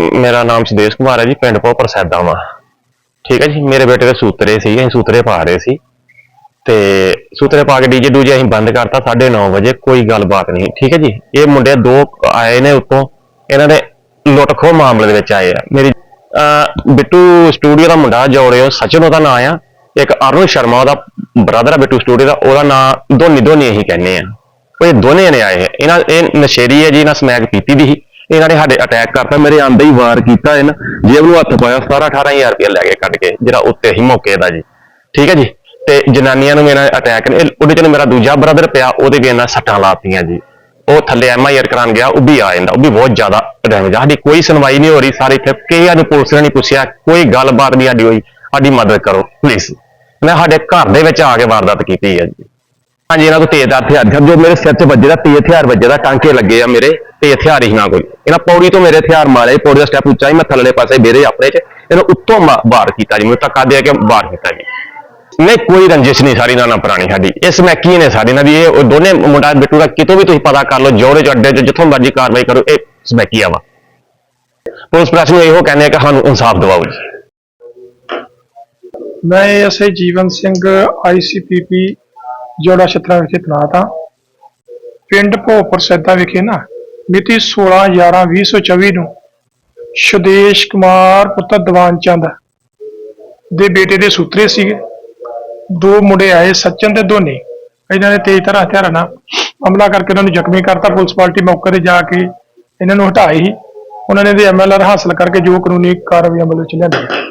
ਮੇਰਾ ਨਾਮ ਸੁਦੇਸ਼ ਕੁਮਾਰ ਹੈ ਜੀ, ਪਿੰਡ ਭੋਪਰ ਸੈਦਾ ਵਾ। ਠੀਕ ਹੈ ਜੀ, ਮੇਰੇ ਬੇਟੇ ਦੇ ਸੂਤਰੇ ਸੀ ਅਸੀਂ ਸੂਤਰੇ ਪਾ ਰਹੇ ਸੀ। ਤੇ ਸੂਤਰੇ ਪਾ ਕੇ ਡੀਜੇ ਡੂਜੇ ਅਸੀਂ ਬੰਦ ਕਰਤਾ 9:30 ਵਜੇ, ਕੋਈ ਗੱਲਬਾਤ ਨਹੀਂ। ਠੀਕ ਹੈ ਜੀ, ਇਹ ਮੁੰਡੇ ਦੋ ਆਏ ਨੇ ਉੱਤੋਂ, ਇਹਨਾਂ ਦੇ ਲੁੱਟ ਖੋਹ ਮਾਮਲੇ ਦੇ ਵਿੱਚ ਆਏ ਆ। ਮੇਰੀ, ਅਹ, ਬਿੱਟੂ ਸਟੂਡੀਓ ਦਾ ਮੁੰਡਾ ਜੋੜਿਓ ਸਚਨ ਉਹਦਾ ਨਾਂ ਆ। ਇੱਕ ਅਰੁਣ ਸ਼ਰਮਾ ਉਹਦਾ ਬ੍ਰਦਰ ਆ, ਬਿੱਟੂ ਸਟੂਡੀਓ ਦਾ, ਉਹਦਾ ਨਾਂ ਦੋਨੀ ਦੋਨੀ ਅਸੀਂ ਕਹਿੰਦੇ ਆ। ਉਹ ਇਹ ਦੋਨੇ ਨੇ ਆਏ ਆ। ਇਹਨਾਂ, ਇਹ ਨਸ਼ੇਰੀ ਹੈ ਜੀ, ਇਹਨਾਂ ਸਮੈਕ ਪੀਤੀ ਦੀ ਸੀ। ਇਹਨਾਂ ਨੇ ਸਾਡੇ ਅਟੈਕ ਕਰਤਾ, ਮੇਰੇ ਆਂਦੇ ਹੀ ਵਾਰ ਕੀਤਾ ਇਹਨਾਂ, ਜੇਬ ਨੂੰ ਹੱਥ ਪਾਇਆ 17 18000 ਰੁਪਏ ਲੈ ਕੇ ਕੱਢ ਕੇ, ਜਿਹੜਾ ਉੱਤੇ ਹੀ ਮੌਕੇ ਦਾ ਜੀ। ਠੀਕ ਹੈ ਜੀ? ਤੇ ਜਨਾਨੀਆਂ ਨੂੰ ਮੇਰਾ ਅਟੈਕ ਨੇ ਉਹਦੇ ਚ ਮੇਰਾ ਦੂਜਾ ਬ੍ਰਦਰ ਪਿਆ, ਉਹਦੇ ਵੀ ਇਹਨਾਂ ਸੱਟਾਂ ਲਾਤੀਆਂ ਜੀ। ਉਹ ਥੱਲੇ ਐਮਆਈਆਰ ਕਰਾਉਣ ਗਿਆ, ਉਹ ਵੀ ਆ ਜਾਂਦਾ, ਉਹ ਵੀ ਬਹੁਤ ਜ਼ਿਆਦਾ ਡੈਮੇਜ ਸਾਡੀ ਕੋਈ ਸੁਣਵਾਈ ਨਹੀਂ ਹੋ ਰਹੀ, ਸਾਰੇ ਇੱਥੇ ਕਿਸੇ ਨੂੰ ਪੁਲਿਸ ਨੇ ਨਹੀਂ ਪੁੱਛਿਆ, ਕੋਈ ਗੱਲਬਾਤ ਨਹੀਂ ਸਾਡੀ ਹੋਈ, ਸਾਡੀ ਮਦਦ ਕਰੋ ਪਲੀਜ਼ ਮੈਂ ਸਾਡੇ ਘਰ ਦੇ ਵਿੱਚ ਆ ਕੇ ਵਾਰਦਾਤ ਕੀਤੀ ਹੈ ਜੀ। ਹਾਂਜੀ, ਇਹਨਾਂ ਕੋਲ ਤੇਜ਼ਦਾਰ ਹਥਿਆਰ ਜੋ ਮੇਰੇ ਸਿਰ 'ਚ ਵੱਜੇ ਦਾ, ਤੇਜ਼ ਹਥਿਆਰ ਵੱਜੇ ਦਾ, ਟਾਂਕੇ ਲੱਗੇ ਆ ਮੇਰੇ ਤੇ ਹਥਿਆਰ ਹੀ ਨਾ ਕੋਈ। ਇਹਨਾਂ ਪੌੜੀ ਤੋਂ ਮੇਰੇ ਹਥਿਆਰ ਮਾਰੇ, ਪੌੜੀ ਦਾ ਸਟੈਪ ਉੱਚਾ ਹੀ, ਮੈਂ ਥੱਲੜੇ ਪਾਸੇ ਬੇਰੇ ਆਪਣੇ 'ਚ, ਇਹਨੂੰ ਉੱਤੋਂ ਮਾ- ਕੀਤਾ ਜੀ, ਮੈਨੂੰ ਧੱਕਾ ਦੇ ਕੇ ਵਾਰ ਕੀਤਾ ਜੀ। ਨਹੀਂ, ਕੋਈ ਰੰਜਿਸ਼ ਨਹੀਂ ਸਾਰੀ ਨਾਲ ਪੁਰਾਣੀ ਸਾਡੀ। ਇਸ ਮੈਕੀ ਨੇ ਸਾਡੀ ਨਾਲ ਦੀ ਇਹ, ਉਹ ਦੋਨੇ ਮੁੰਡਾ ਬਿੱਟੂ ਦਾ, ਕਿਤੋਂ ਵੀ ਤੁਸੀਂ ਪਤਾ ਕਰ ਲਓ, ਜੋੜੇ ਚ, ਅੱਡੇ ਚ, ਜਿੱਥੋਂ ਮਰਜ਼ੀ ਕਾਰਵਾਈ ਕਰੋ, ਇਹ ਸਮੈਕੀਆ ਵਾ। ਪੁਲਿਸ ਪ੍ਰਸ਼ਾਸਨ ਨੂੰ ਇਹੋ ਕਹਿੰਦੇ ਆ ਕਿ ਸਾਨੂੰ ਇਨਸਾਫ ਦਿਵਾਓ ਜੀ। ਮੈਂ ਐਸਏ ਜੀਵਨ ਸਿੰਘ ਆਈਸੀਪੀਪੀ ਜੋੜਾ ਛਤਰਾ ਵਿਖੇ ਤੈਨਾਤ ਹਾਂ ਪਿੰਡ ਭੋਪਰ ਸੈਦਾ ਵਿਖੇ ਨਾ, ਮਿਤੀ 16/11/2024 ਨੂੰ ਸ਼ੁਦੇਸ਼ ਕੁਮਾਰ ਪੁੱਤਰ ਦੀਵਾਨ ਚੰਦ ਦੇ ਬੇਟੇ ਦੇ ਸੂਤਰੇ ਸੀਗੇ। ਦੋ ਮੁੰਡੇ ਆਏ, ਸਚਨ ਤੇ ਧੋਨੀ। ਇਹਨਾਂ ਨੇ ਤੇਜ਼ ਤਰ੍ਹਾਂ ਹਥਿਆਰਾਂ ਨਾਲ ਹਮਲਾ ਕਰਕੇ ਉਹਨਾਂ ਨੂੰ ਜ਼ਖਮੀ ਕਰਤਾ। ਪੁਲਿਸ ਪਾਰਟੀ ਮੌਕੇ ਤੇ ਜਾ ਕੇ ਇਹਨਾਂ ਨੂੰ ਹਟਾਈ। ਸੀ ਉਹਨਾਂ ਨੇ ਦੇ ਐਮਐਲਆਰ ਹਾਸਲ ਕਰਕੇ ਜੋ ਕਾਨੂੰਨੀ ਕਾਰਵਾਈ ਅਮਲ ਵਿੱਚ ਲਿਆਂਦੀ।